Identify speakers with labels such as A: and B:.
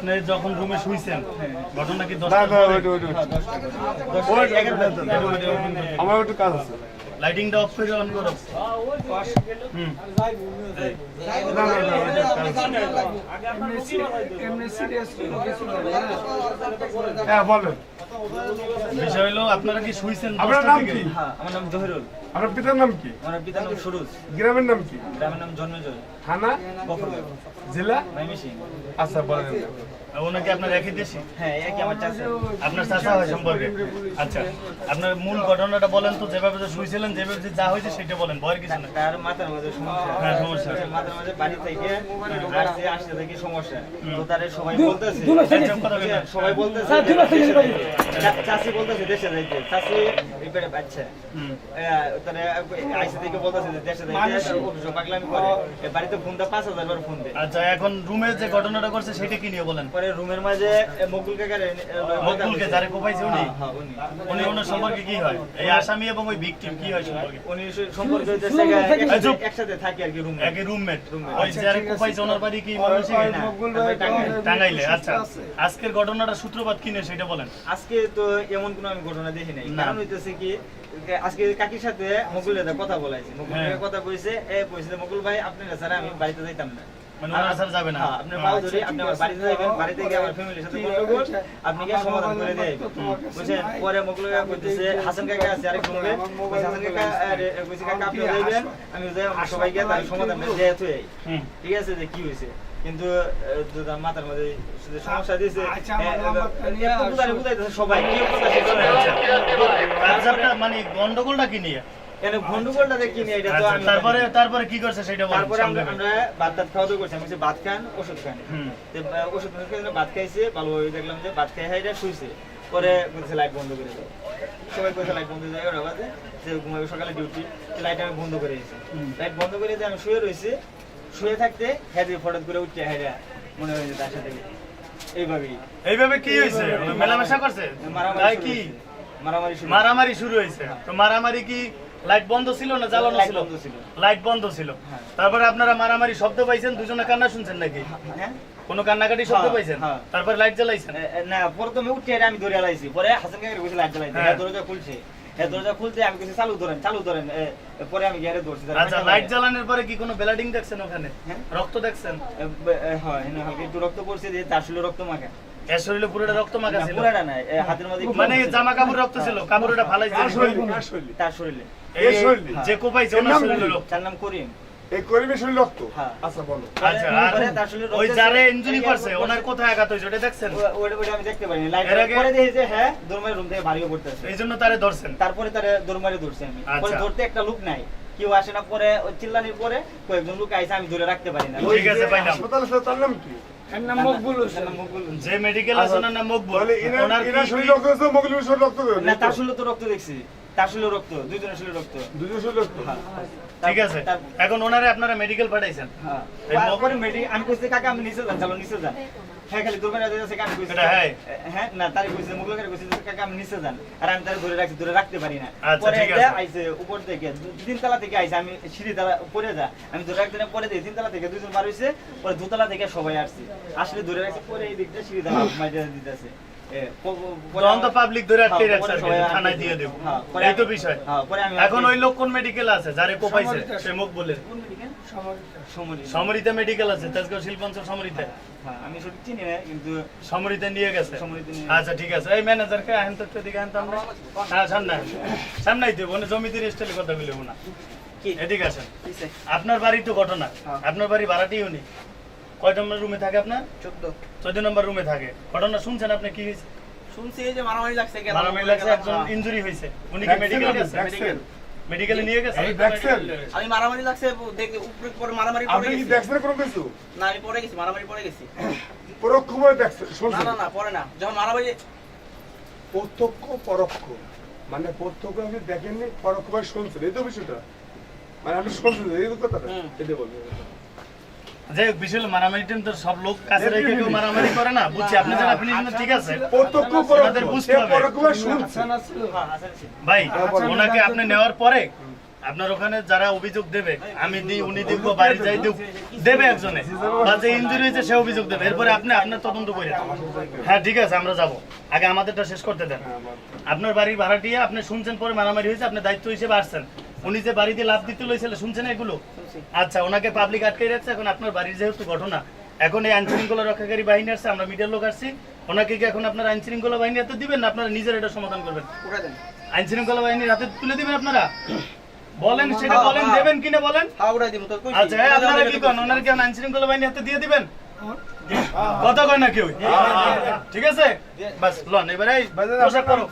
A: আপনি যখন রুমে শুইছেন ঘটনা কি
B: আমার একটু কাজ আছে।
A: লাইটিংটা অফ করে অন করো। হুম।
B: না না না ওইটা কাজ আছে। হ্যাঁ বলেন।
A: বিষয় হলো আপনারা কি শুইছেন
B: আপনার নাম কি?
C: হ্যাঁ আমার নাম জহিরুল।
B: আপনার পিতার নাম কি?
C: আমার পিতার নাম সুরুজ।
B: গ্রামের নাম কি?
C: গ্রামের নাম জন্মেজয়।
B: থানা? জেলা? আচ্ছা বলেন।
A: ওনাকে আপনার একই দেশি?
C: হ্যাঁ একই আমার চাচা।
A: আপনার চাচা হয় সম্পর্কে? আচ্ছা আপনার মূল ঘটনাটা বলেন তো যেভাবে যে শুইছিলেন যেভাবে যে যা হয়েছে সেটা বলেন ভয়ের কিছু না
C: তার মাথার মধ্যে সমস্যা।
A: হ্যাঁ, সমস্যা।
C: মাথার মধ্যে বাড়ি থেকে আসছে আসতে থেকে সমস্যা। তো তারে সবাই বলতেছে। সবাই বলতেছে চা- চাচি বলতেছে দেশে যাইতে। চাচি এবারে বাচ্চা তারা আইসি থেকে বলতেছে যে দেশে অভিযোগ পাগলামি করে। এ বাড়িতে ফোন দেয় পাঁচ হাজার বার ফোন দেয়।
A: আচ্ছা এখন রুমে যে ঘটনাটা করছে সেটা কি নিয়ে বলেন?
C: পরে রুমের মাঝে মকুল কাকারে
A: মকবুলকে যারে কোপাইছে উনি?
C: হ্যাঁ উনি।
A: উনি ওনার সম্পর্কে কি হয়? এই আসামি এবং ওই ভিকটিম কি হয় সম্পর্কে?
C: উনি সম্পর্ক হইতেছে গা-
A: এই চুপ।
C: একসাথে- একসাথে থাকে আর কি রুমে
A: একই রুমমেট ওই যারে কোপাইছে ওনার বাড়ি কি ময়মনসিংহে?
C: না, টাঙ্গাইলে।
A: আচ্ছা। আজকের ঘটনাটা সূত্রপাত কি নিয়ে সেটা বলেন।
C: আজকে তো এমন কোনো আমি ঘটনা দেখি নাই। কারণ হইতেছে কি আজকে কাকির সাথে মকুল দাদা কথা বলাইছে। মকুল
A: হ্যাঁ।
C: কথা কইছে এ কইছে মকুল ভাই আপনি না স্যার আমি বাড়িতে যাইতাম না।
A: মানে ওনারা স্যার যাবে না।
C: হ্যাঁ, আপনার পাও ধরে আপনি আমার বাড়িতে যাবেন বাড়িতে গিয়ে আমার ফ্যামিলির সাথে গন্ডগোল আপনি গিয়ে সমাধান করে দেয় বুঝছেন? পরে মকুল কাকা কইতেছে হাসান কাকা আছে আরেক রুমে হাসান কাকা কইছে কাকা আপনি যাইবেন? আমি যাই সবাই গিয়ে তার সমাধান তুই ঠিক আছে যে কি হয়েছে কিন্তু মাথার মধ্যে সমস্যা দিয়েছে।
D: আচ্ছা,
C: সবাই
A: মানে গন্ডগোলটা কি নিয়ে?
C: গন্ডগোলটা দেখি নি এটা তো
A: আচ্ছা তারপরে তারপরে কি করছে সেটা
C: তারপরে আমরা। ভাত খাওয়া দাওয়া করছি। আমি ভাত খান ওষুধ খান।
A: হুম।
C: তো, আহ, ওষুধ ভাত খাইছে ভালোভাবে দেখলাম যে ভাত খাই শুইছে। পরে বলছে লাইট বন্ধ করে দাও। সবাই লাইট বন্ধ বাজে যে ঘুমাবে সকালে ডিউটি লাইট আমি বন্ধ করে দিয়েছি। লাইট বন্ধ করে দিয়ে আমি শুয়ে রয়েছি। শুয়ে থাকতে হ্যাঁ ফটোত করে উঠছে হাইরা মনে হয়েছে তার সাথে এইভাবেই।
A: এইভাবে কি হয়েছে? মেলামেশা করছে?
C: মারামারি
A: কি?
C: মারামারি শুরু
A: মারামারি শুরু হয়েছে। তো মারামারি কি লাইট বন্ধ ছিল না জ্বালানো ছিল? লাইট বন্ধ ছিল।
C: হ্যাঁ।
A: তারপরে আপনারা মারামারি শব্দ পাইছেন? দুজনে কান্না শুনছেন নাকি?
C: হ্যাঁ
A: কোনো কান্নাকাটি শব্দ
C: হ্যাঁ,
A: পাইছেন?
C: হ্যাঁ।
A: তারপরে লাইট জ্বালাইছেন?
C: না প্রথমে উঠে আমি ধরে আলাইছি পরে হাসান কাকারে লাইট
A: হ্যাঁ।
C: হ্যাঁ। দরজা খুলছে। হ্যাঁ দরজা খুলতে আমি কইছি চালু ধরেন চালু ধরেন। এ, এ, পরে আমি গিয়ে ধরছি
A: আচ্ছা লাইট
C: লাইট-
A: জ্বালানোর পরে কি কোনো ব্লাডিং দেখছেন ওখানে। রক্ত দেখছেন?
C: হয় হালকা একটু রক্ত পড়ছে যে তার আসলে রক্ত মাখা।
A: এর শরীরে পুরোটা রক্ত মাখা ছিল?
C: পুরাটা না হাতের মধ্যে
A: মানে জামা কাপড় রক্ত ছিল কাপড়টা
B: কার শৈলী
C: তার শরীরে।
A: এই-
B: শরীরে?
A: যে কোপাইছে ওনার শরীরে রক্ত।
C: তার নাম করিম।
B: এই করিমের শরীর রক্ত
C: হ্যাঁ।
B: আচ্ছা বলো।
A: আচ্ছা
C: শরীরে
A: ওই যারে। ইনজুরি করছে ওনার কোথায় আঘাত হয়েছে ওটা দেখছেন?
C: ওটা আমি দেখতে পারিনি লাইট পরে দেখি যে হ্যাঁ দরমার রুম থেকে বাড়িও পড়তেছে।
A: এই জন্য তারে ধরছেন?
C: তারপরে তারে দরমারে ধরছি আমি।
A: আচ্ছা।
C: পরে ধরতে একটা লোক নাই। কেউ আসে না পরে ওই চিল্লানির পরে কয়েকজন লোক আইসে আমি ধরে রাখতে পারি না।
A: ঠিক আছে
B: হাসপাতাল তার নাম কি?
D: এর নাম মকবুল হোসেন।
C: তার নাম মকবুল।
A: যে মেডিকেল আছে ওনার নাম মকবুল। ওনার
B: শরীর রক্ত আছে শরীর রক্ত
C: না তার শুলে তো রক্ত দেখছি। তার শুলে রক্ত দুইজনের শুলে রক্ত।
B: দুজন শরীর রক্ত?
A: ঠিক আছে। এখন ওনারে আপনারা মেডিকেল পাঠাইছেন?
C: হ্যাঁ। তারপরে মেডি আমি কইছি কাকা আমি নিচে যান চলো নিচে যান। হ্যাঁ খালি দূর বেড়াতে যাচ্ছে আমি কইছি
A: হ্যাঁ।
C: হ্যাঁ না তারে কইছে মুগল করে কইছে কাকা আমি নিচে যান। আর আমি তারে ধরে রাখছি ধরে রাখতে পারি না।
A: আচ্ছা,
C: পরে। আইছে উপর থেকে তিন তলা থেকে আইছে আমি সিঁড়ি তলা পরে যা। আমি ধরে রাখতে না পরে দিই তিন তলা থেকে দুইজন বার হইছে পরে দুতলা থেকে সবাই আসছে। আসলে ধরে রাখছি পরে এই দিকটা সিঁড়ি তলা মাইতে দিতেছে।
A: তখন তো পাবলিক ধরে আটকে
C: হ্যাঁ,
A: রাখছে থানায় দিয়ে। দেব।
C: হ্যাঁ,
A: এই তো বিষয়।
C: হ্যাঁ,
A: এখন ওই লোক কোন মেডিকেল আছে? যারে কোপাইছে? সে মুখ বলে।
D: সমরিতা।
A: মেডিকেল আছে। তেজগাঁও শিল্পাঞ্চল সমরিতা।
C: আমি সঠিক চিনি না কিন্তু
A: সমরিতা নিয়ে গেছে। আচ্ছা ঠিক আছে। এই আহেন তো আহেন তো আমরা। হ্যাঁ সামনে স্টাইলে কথা বলব না। এদিকে আসেন? আপনার বাড়ি তো ঘটনা। আপনার বাড়ি ভাড়াটিও নেই কয় নম্বর রুমে থাকে আপনার?
C: চোদ্দ।
A: চোদ্দ নম্বর রুমে থাকে। ঘটনা শুনছেন আপনি কি হয়েছে?
E: শুনছি যে মারামারি লাগছে
A: মারামারি লাগছে একজন ইনজুরি হয়েছে। উনি কি মেডিকেল গেছে
B: দেখছেন
A: মেডিকেলে নিয়ে গেছে
B: দেখছেন?
E: আমি মারামারি লাগছে দেখে উপরে পরে মারামারি পড়ে
B: আপনি কি
E: গেছি।
B: দেখছেন কোনো কিছু?
E: না আমি পড়ে গেছি মারামারি পড়ে গেছি।
B: পরোক্ষভাবে দেখছেন
E: না
B: শুনছেন?
E: না না পরে না। যখন মারামারি
B: প্রত্যক্ষ পরোক্ষ। মানে প্রত্যক্ষ আপনি দেখেননি পরোক্ষভাবে শুনছেন। এই তো বিষয়টা। মানে আপনি শুনছেন এই তো কথাটা। এটা বলবেন
A: যে বিশাল মারামারি টিম তো সব লোক কাছে রেখে কেউ মারামারি করে না। বুঝছি আপনি যারা ফিনিশিং ঠিক আছে
B: প্রত্যক্ষ
A: আমাদের বুঝতে হবে।
B: পরোক্ষভাবে শুনছে।
D: হাসান আসলো।
C: হ্যাঁ।
A: ভাই ওনাকে আপনি নেওয়ার পরে আপনার ওখানে যারা অভিযোগ দেবে আমি দিই উনি দিব বাড়ি যাই দিব দেবে একজনে। বা যে ইঞ্জুরি হয়েছে সে অভিযোগ দেবে। এরপরে আপনি আপনার তদন্ত করে হ্যাঁ ঠিক আছে আমরা যাব। আগে আমাদেরটা শেষ করতে দেন। আপনার বাড়ির ভাড়াটিয়া আপনি শুনছেন পরে মারামারি হয়েছে আপনি দায়িত্ব হিসেবে আসছেন। উনি যে বাড়িতে লাভ দিতে লইছিল শুনছেন এগুলো? আচ্ছা ওনাকে পাবলিক আটকে রাখছে এখন আপনার বাড়ির যেহেতু ঘটনা এখন এই আইন শৃঙ্খলা রক্ষাকারী বাহিনী আসছে আমরা মিডিয়ার লোক আসছি ওনাকে কি এখন আপনার আইন শৃঙ্খলা বাহিনী হাতে দিবেন না আপনারা নিজের এটা সমাধান করবেন? বাহিনীর হাতে তুলে দিবেন আপনারা? বলেন সেটা বলেন দেবেন কিনা বলেন?
E: হ্যাঁ।
A: আচ্ছা হ্যাঁ, আপনারা কি করেন ওনার কি আইন শৃঙ্খলা বাহিনী হাতে দিয়ে দিবেন? কথা কয় না কেউ? ঠিক আছে? বাস লন এবারে পোশাক করো